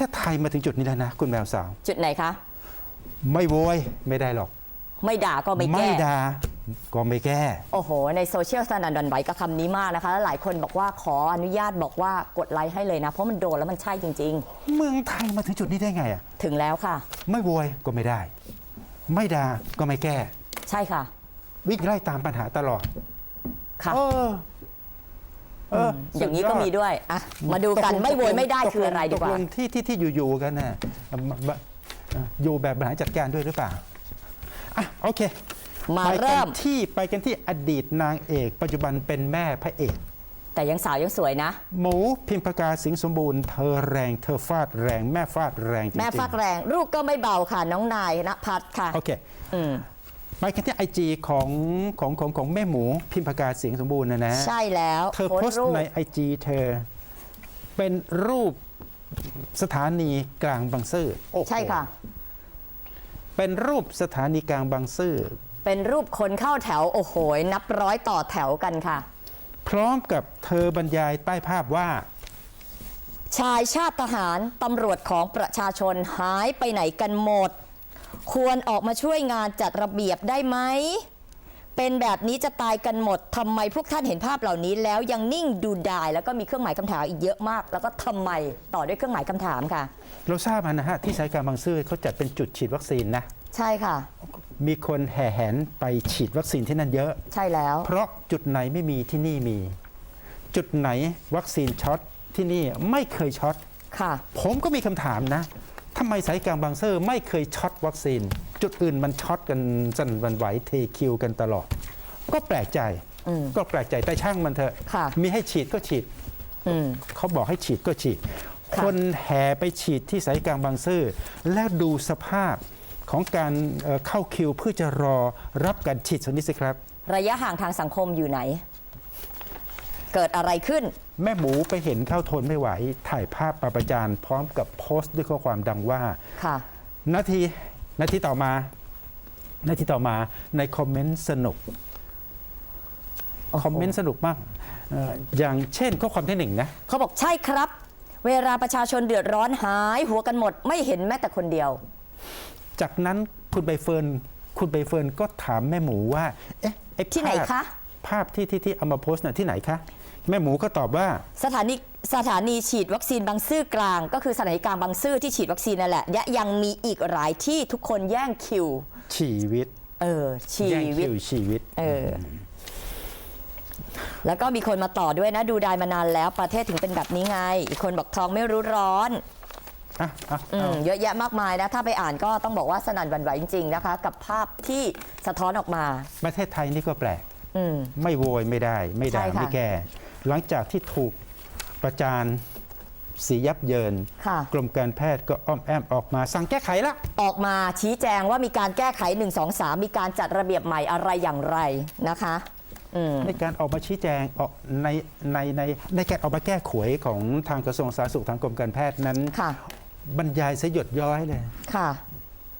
เทศไทยมาถึงจุดนี้แล้วนะ คุณแมวสาว จุดไหนคะ ไม่โวยไม่ได้หรอก ไม่ด่าก็ไม่แก้ด่าก็ไม่แก้ โอ้โห ในโซเชียลสนั่นหวันไหวกับคำนี้มากนะคะแล้วหลายคนบอกว่าขออนุญาตบอกว่ากดไลค์ให้เลยนะ เพราะมันโดนแล้วมันใช่จริง เมืองไทยมาถึงจุดนี้ได้ไงอะๆ ถึงแล้วค่ะ ไม่โวยก็ไม่ได้ ไม่ด่าก็ไม่แก้ ใช่ค่ะ วิ่งไล่ตามปัญหาตลอดค่ะ เออ เอออย่างนี้สุก็ดยอดมีด้วยอะมาดูกันตลงไม่โวยไม่ได้ตลงคืออะไรดีกว่าตลงที่ที่ที่อยู่ๆกันน่ะมามาอยู่แบบบริหารจัดการด้วยหรือเปล่าอะโอเคมาไปกัเริ่นมที่ไปกันที่อดีตนางเอก ปัจจุบันเป็นแม่พระเอก แต่ยังสาวยังสวยนะ หมูพิมพกาสิงห์สมบูรณ์เธอแรงเธอฟาดแรงแม่ฟาดแรงจริงๆแม่ฟากแรงลูกก็ไม่เบาค่ะน้องนายณพัฒน์ค่ะโอเคอืม ไปกันที่ไอจีของของของของแม่หมูพิมพกาสิงห์สมบูรณ์นะนะใช่แล้วเธอโพสต์รูปในไอจีเธอ เป็นรูปสถานีกลางบางซื่อโอ้โหใช่ค่ะ เป็นรูปสถานีกลางบางซื่อเป็นรูปคนเข้าแถว โอ้โหนับร้อยต่อแถวกันค่ะ พร้อมกับเธอบรรยายใต้ภาพว่า ชายชาติทหารตำรวจของประชาชนหายไปไหนกันหมด ควรออกมาช่วยงานจัดระเบียบได้ไหม เป็นแบบนี้จะตายกันหมดทำไมพวกท่านเห็นภาพเหล่านี้ แล้วยังนิ่งดูดาย แล้วก็มีเครื่องหมายคำถามอีกเยอะมาก แล้วก็ทำไมต่อด้วยเครื่องหมายคำถามค่ะ เราทราบมานะฮะที่สายกลางบางซื่อเขาจัดเป็นจุดฉีดวัคซีนนะใช่ค่ะ มีคนแห่แหนไปฉีดวัคซีนที่นั่นเยอะ ใช่แล้ว เพราะจุดไหนไม่มีที่นี่มี จุดไหนวัคซีนช็อตที่นี่ไม่เคยช็อตค่ะ ผมก็มีคำถามนะ ทำไมสายกลางบางซื่อไม่เคยช็อตวัคซีน จุดอื่นมันช็อตกันสั่นหวันไหวเทคิวกันตลอด ก็แปลกใจอืมก็แปลกใจแต่ช่างมันเถอะค่ะมีให้ฉีดก็ฉีดอืมเขาบอกให้ฉีดก็ฉีดค่ะคนแห่ไปฉีดที่สายกลางบางซื่อแล้วดูสภาพของการเอ่อเข้าคิวเพื่อจะรอรับการฉีดสักนิดสิครับ ระยะห่างทางสังคมอยู่ไหน เกิดอะไรขึ้น แม่หมูไปเห็นเข้าทนไม่ไหว ถ่ายภาพประประจานพร้อมกับโพสต์ด้วยข้อความดังว่า ค่ะ นาทีนาทีต่อมา นาทีต่อมาในคอมเมนต์สนุก โอ้โห คอมเมนต์สนุกมากเอ่ออย่างเช่นข้อความที่หนึ่งนะ เขาบอกใช่ครับ เวลาประชาชนเดือดร้อนหายหัวกันหมด ไม่เห็นแม้แต่คนเดียว จากนั้นคุณใบเฟิร์นคุณใบเฟิร์นก็ถามแม่หมูว่า เอ๊ะไอ้ที่ไหนภาพคะ ภาพที่ที่ที่เอามาโพสต์น่ะที่ไหนคะ แม่หมูก็ตอบว่า สถานีสถานีฉีดวัคซีนบางซื่อกลาง ก็คือสถานีกลางบางซื่อที่ฉีดวัคซีนนั่นแหละและยังมีอีกหลายที่ทุกคนแย่งคิว ชีวิตเออชีแย่งวิต คิวชีวิต เออ แล้วก็มีคนมาต่อด้วยนะ ดูได้มานานแล้วประเทศถึงเป็นแบบนี้ไง อีกคนบอกทองไม่รู้ร้อน อะอะอืเอามเยอะแยะมากมายนะ ถ้าไปอ่านก็ต้องบอกว่าสนั่นหวันไหวจริง ๆ นะคะ กับภาพที่สะท้อนออกมา ประเทศไทยนี่ก็แปลก อืม ไม่โวยไม่ได้ ไม่ด่าใช่ค่ะ ไม่แก้ หลังจากที่ถูกประจานสียับเยิน ค่ะ กรมการแพทย์ก็อ้อมแอมออกมาสั่งแก้ไขละ ออกมาชี้แจงว่ามีการแก้ไข 1 2 3 มีการจัดระเบียบใหม่อะไรอย่างไรนะคะอืม ในการออกมาชี้แจงออกในในในในการออกมาแก้ขวยของทางกระทรวงสาธารณสุขทางกรมการแพทย์นั้น ค่ะ บรรยายสยดย้อยเลย ค่ะ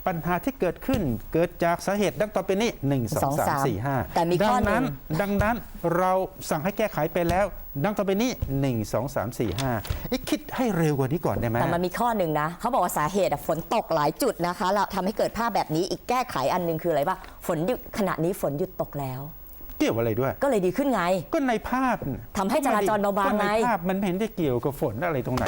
ปัญหาที่เกิดขึ้นเกิดจากสาเหตุดังต่อไปนี้ 1 2 3 4 5แต่มีดัข้อหนึ่นั้นงดังนั้นเราสั่งให้แก้ไขไปแล้ว ดังต่อไปนี้ 1 2 3 4 5เอ๊ะคิดให้เร็วกว่านี้ก่อนได้ไหมแต่มันมีข้อหนึ่งนะเขาบอกว่าสาเหตุอะฝนตกหลายจุดนะคะแล้วทำให้เกิดภาพแบบนี้อีกแก้ไขอันหนึงคืออะไรบ้างฝนหยุดขณะนี้ฝนหยุดตกแล้วเกี่ยวอะไรด้วย ก็เลยดีขึ้นไง ก็ในภาพน่ะทำให้จราจรเบาๆก็ในไงภาพมันไม่เห็นได้เกี่ยวกับฝนอะไรตรงไหน